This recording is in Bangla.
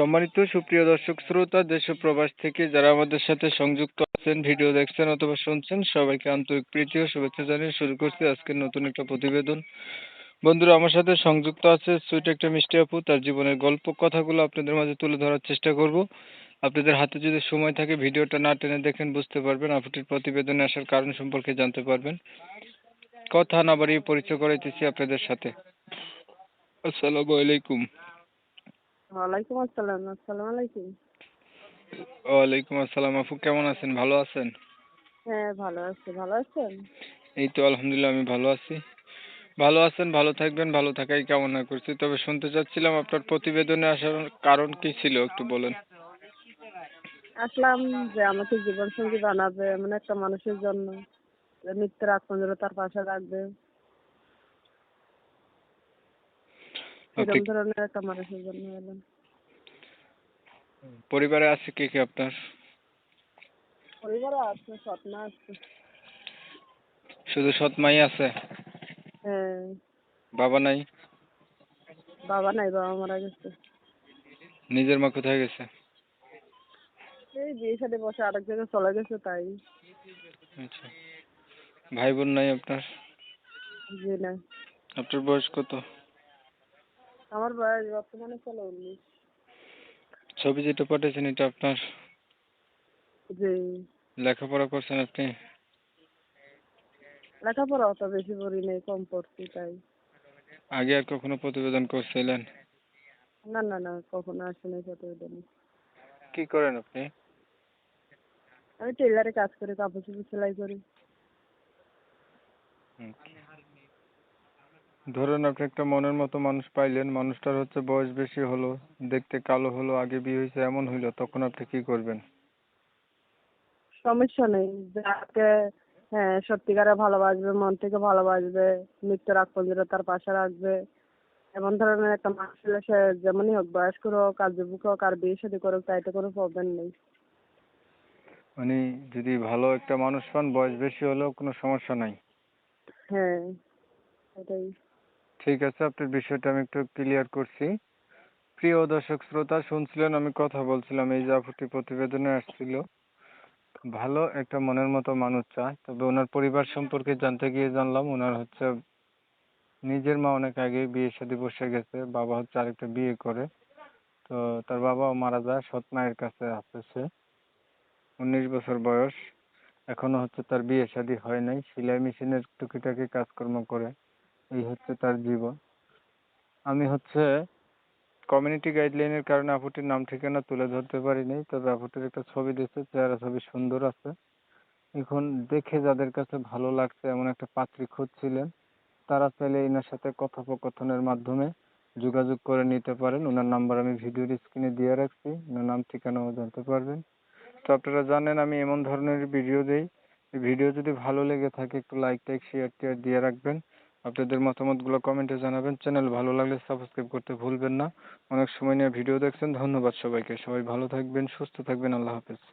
সম্মানিত সুপ্রিয় দর্শক শ্রোতা, দেশ প্রবাস থেকে যারা আমাদের সাথে সংযুক্ত আছেন, ভিডিও দেখছেন অথবা শুনছেন, সবাইকে আন্তরিক প্রীতি ও শুভেচ্ছা জানিয়ে শুরু করছি আজকের নতুন একটা প্রতিবেদন। বন্ধুরা, আমার সাথে সংযুক্ত আছে সুইট একটা মিষ্টি আপু। তার জীবনের গল্প কথাগুলো আপনাদের মাঝে তুলে ধরার চেষ্টা করব। আপনাদের হাতে যদি সময় থাকে, ভিডিওটা না টেনে দেখেন, বুঝতে পারবেন আপুটির প্রতিবেদনে আসার কারণ সম্পর্কে জানতে পারবেন। কথা না বাড়িয়ে পরিচয় করাইতেছি আপনাদের সাথে। আসসালামু আলাইকুম। ওয়ালাইকুম আসসালাম আসসালামু আলাইকুম। ওয়ালাইকুম আসসালাম আপু কেমন আছেন? ভালো আছেন? হ্যাঁ ভালো আছি ভালো আছেন? এই তো আলহামদুলিল্লাহ আমি ভালো আছি। ভালো আছেন ভালো থাকবেন ভালো থাকাই কামনা করছি। তবে শুনতে চাচ্ছিলাম আপনার প্রতিবেদনে আসার কারণ কি ছিল একটু বলেন। আসলাম যে আমাকে জীবনসঙ্গী বানাবে এমন একটা মানুষের জন্য। মৃত্যুর আগ পর্যন্ত তার পাশে রাখবে আপনি এরকম ধরনের একটা মানুষের জন্য এলাম। পরিবারে আছে কে কে আপনার? পরিবারে আছে স্বপ্ন আছে। শুধু সৎ মাই আছে? হ্যাঁ। বাবা নাই? বাবা নাই বাবা মারা গেছে। নিজের মা কোথায় গেছে? এই বিয়ে সাথে বসে আরেক জায়গায় চলে গেছে তাই। আচ্ছা। ভাই বোন নাই আপনার? জি না আপনার বয়স কত? আমার বয়স বর্তমানে চলে উনিশ ছবি যেটা পাঠিয়েছেন এটা আপনার? জি। লেখাপড়া করছেন আপনি? লেখাপড়া অত বেশি পড়ি নেই কম পড়ছি তাই। আগে আর কখনো প্রতিবেদন করছিলেন? না না না কখনো আসেনি প্রতিবেদনে। কি করেন আপনি? আমি টেলারে কাজ করি কাপড় চোপড় সেলাই করি। ধরুন আপনি একটা মনের মতো মানুষ পাইলেন মানুষটার হচ্ছে বয়স বেশি হলো দেখতে কালো হলো আগে বিয়ে হয়েছে এমন হইল তখন আপনি কি করবেন? সমস্যা নেই। যাকে হ্যাঁ সত্যিকারে ভালোবাসবে মন থেকে ভালোবাসবে মৃত্যুর আগ পর্যন্ত তার পাশে রাখবে। এমন ধরনের একটা মানুষ হলে সে যেমনই হোক বয়স্ক হোক আর যুবক হোক আর বিয়ে শাদী করুক তাইতে কোনো প্রবলেম নেই। মানে যদি ভালো একটা মানুষ পান বয়স বেশি হলেও কোনো সমস্যা নাই। হ্যাঁ এটাই। ঠিক আছে আপনার বিষয়টা আমি একটু ক্লিয়ার করছি। প্রিয় দর্শক, শ্রোতা, শুনছিলেন আমি কথা বলছিলাম, এই যে আপুটি প্রতিবেদনে আসছিল। ভালো একটা মনের মতো মানুষ চায়, তবে ওনার পরিবার সম্পর্কে জানতে গিয়ে জানলাম, ওনার হচ্ছে নিজের মা অনেক আগে বিয়ে শাদী বসে গেছে, বাবা হচ্ছে আরেকটা বিয়ে করে। তো তার বাবাও মারা যায়, সৎ মায়ের কাছে আছে সে। উনিশ বছর বয়স, এখনও হচ্ছে তার বিয়ে শাদী হয় নাই, সেলাই মেশিনের টুকিটাকি কাজকর্ম করে। এই হচ্ছে তার জীবন। আমি হচ্ছে কমিউনিটি গাইডলাইনের কারণে আপুটির নাম ঠিকানা তুলে ধরতে পারিনি, তবে আপুটির একটা ছবি দিয়েছে, চেহারা ছবি সুন্দর আছে। এখন দেখে যাদের কাছে ভালো লাগছে, এমন একটা পাত্রী খুঁজছিলেন, তারা চাইলে এনার সাথে কথোপকথনের মাধ্যমে যোগাযোগ করে নিতে পারেন। ওনার নাম্বার আমি ভিডিওর স্ক্রিনে দিয়ে রাখছি, ওনার নাম, ঠিকানাও জানতে পারবেন। তো আপনারা জানেন, আমি এমন ধরনের ভিডিও দিই। ভিডিও যদি ভালো লেগে থাকে, একটু লাইক টাইক শেয়ার টেয়ার দিয়ে রাখবেন। আপনাদের মতামতগুলো কমেন্টে জানাবেন। চ্যানেল ভালো লাগলে সাবস্ক্রাইব করতে ভুলবেন না। অনেক সময় নিয়ে ভিডিও দেখছেন। ধন্যবাদ সবাইকে। সবাই ভালো থাকবেন, সুস্থ থাকবেন। আল্লাহ হাফেজ।